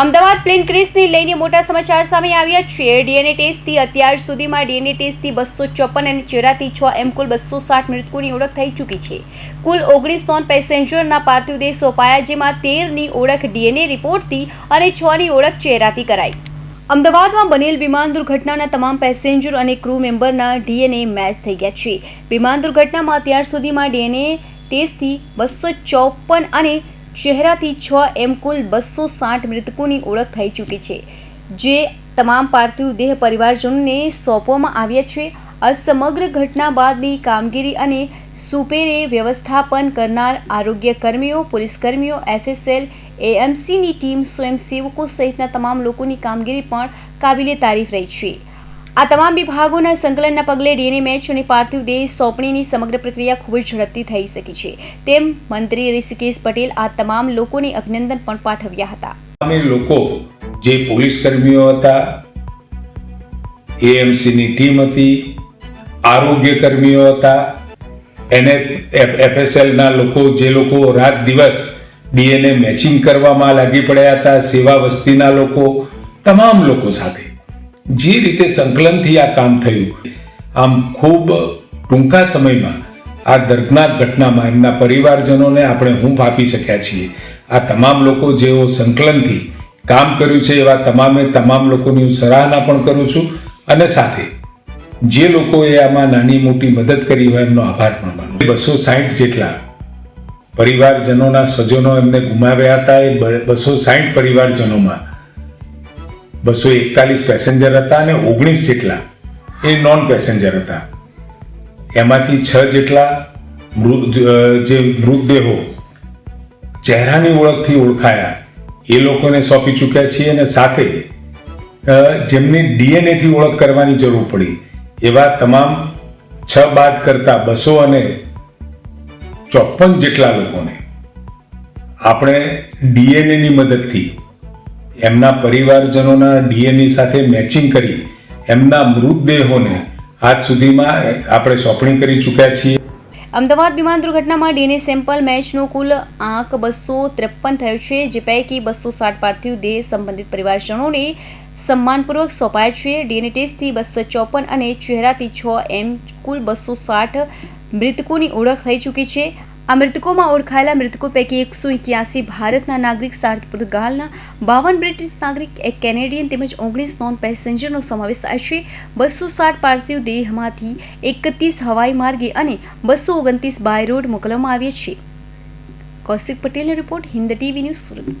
Ahmedabad plane ક્રેશને લઈને મોટા સમાચાર સામે આવ્યા છે ડીએનએ ટેસ્ટથી અત્યાર સુધીમાં ડીએનએ ટેસ્ટથી બસો ચોપન અને ચેરાથી છ એમ કુલ બસો સાઠ મૃતકોની ઓળખ થઈ ચૂકી છે. કુલ ઓગણીસ નોન પેસેન્જરના પાર્થિવ દેહ સોંપાયા, જેમાં તેરની ઓળખ ડીએનએ રિપોર્ટથી અને છની ઓળખ ચહેરાથી કરાઈ. અમદાવાદમાં બનેલ વિમાન દુર્ઘટનાના તમામ પેસેન્જર અને ક્રૂ મેમ્બરના ડીએનએ મેચ થઈ ગયા છે. વિમાન દુર્ઘટનામાં અત્યાર સુધીમાં ડીએનએ ટેસ્ટથી બસો ચોપન અને ચહેરાથી છ એમ કુલ બસો સાઠ મૃતકોની ઓળખ થઈ ચૂકી છે, જે તમામ પાર્થિવ દેહ પરિવારજનોને સોંપવામાં આવ્યા છે. આ સમગ્ર ઘટના બાદની કામગીરી અને સુપેરે વ્યવસ્થાપન કરનાર આરોગ્ય કર્મીઓ, પોલીસ કર્મીઓ, એફએસએલ, એએમસીની ટીમ, સ્વયંસેવકો સહિતના તમામ લોકોની કામગીરી પણ કાબિલે તારીફ રહી છે. આ તમામ વિભાગોના સંકલનના પગલે ડીએનએ મેચ અને પાર્થિવ દેહ સોંપણીની સમગ્ર પ્રક્રિયા ખૂબ જ ઝડપથી થઈ શકી છે. તેમ મંત્રી ઋષિકેશ પટેલ આ તમામ લોકોને અભિનંદન પણ પાઠવ્યા હતા. અમે લોકો જે પોલીસ કર્મીઓ હતા એએમસીની ટીમ હતી, આરોગ્ય કર્મીઓ હતા એને એફએસએલના લોકો, જે લોકો રાત દિવસ ડીએનએ મેચિંગ કરવામાં લાગી પડ્યા હતા, સેવા વસ્તીના લોકો, તમામ લોકો સાથે. જે રીતે સંકલનથી આ કામ થયું, આમ ખૂબ ટૂંકા સમયમાં આ દર્દનાક ઘટનામાં એમના પરિવારજનોને આપણે હૂંફ આપી શક્યા છીએ. આ તમામ લોકો જેઓ સંકલનથી કામ કર્યું છે, એવા તમામે તમામ લોકોની હું સરાહના પણ કરું છું અને સાથે જે લોકોએ આમાં નાની મોટી મદદ કરી હોય એમનો આભાર પણ માનું બસો સાહીઠ જેટલા પરિવારજનોના સ્વજનો એમને ગુમાવ્યા હતા, એ બસો સાહીઠ પરિવારજનોમાં બસો એકતાલીસ પેસેન્જર હતા અને ઓગણીસ જેટલા એ નોન પેસેન્જર હતા. એમાંથી છ જેટલા મૃત જે મૃતદેહો ચહેરાની ઓળખથી ઓળખાયા. એ લોકોને સોંપી ચૂક્યા છીએ અને સાથે જેમની ડીએનએથી ઓળખ કરવાની જરૂર પડી. એવા તમામ છ બાદ કરતા બસો અને ચોપન જેટલા લોકોને આપણે ડીએનએની મદદથી એમના પરિવારજનોના ડીએનએ સાથે મેચિંગ કરી એમના મૃતદેહોને આજ સુધીમાં આપણે સોંપણી કરી ચૂક્યા છીએ. અમદાવાદ વિમાન દુર્ઘટનામાં ડીએનએ સેમ્પલ મેચનો કુલ આંક બસો ત્રેપન થયો છે, જે પૈકી બસો સાઠ પાર્થિવ દેહ સંબંધિત પરિવારજનોને સન્માનપૂર્વક સોંપાયા છે. ડીએનએ ટેસ્ટથી બસો ચોપન અને ચહેરાથી છ એમ કુલ બસો સાઠ મૃતકોની ઓળખ થઈ ચૂકી છે. આ મૃતકોમાં ઓળખાયેલા મૃતકો પૈકી એકસો એક્યાસી ભારતના નાગરિક, સાત પોર્તુગાલના, બાવન બ્રિટિશ નાગરિક, એક કેનેડિયન તેમજ ઓગણીસ નોન પેસેન્જરનો સમાવેશ થાય છે. બસો સાઠ પાર્થિવ દેહમાંથી એકત્રીસ હવાઈ માર્ગે અને બસો ઓગણત્રીસ બાય રોડ મોકલવામાં આવ્યા છે. કૌશિક પટેલનો report Hind TV news Surat.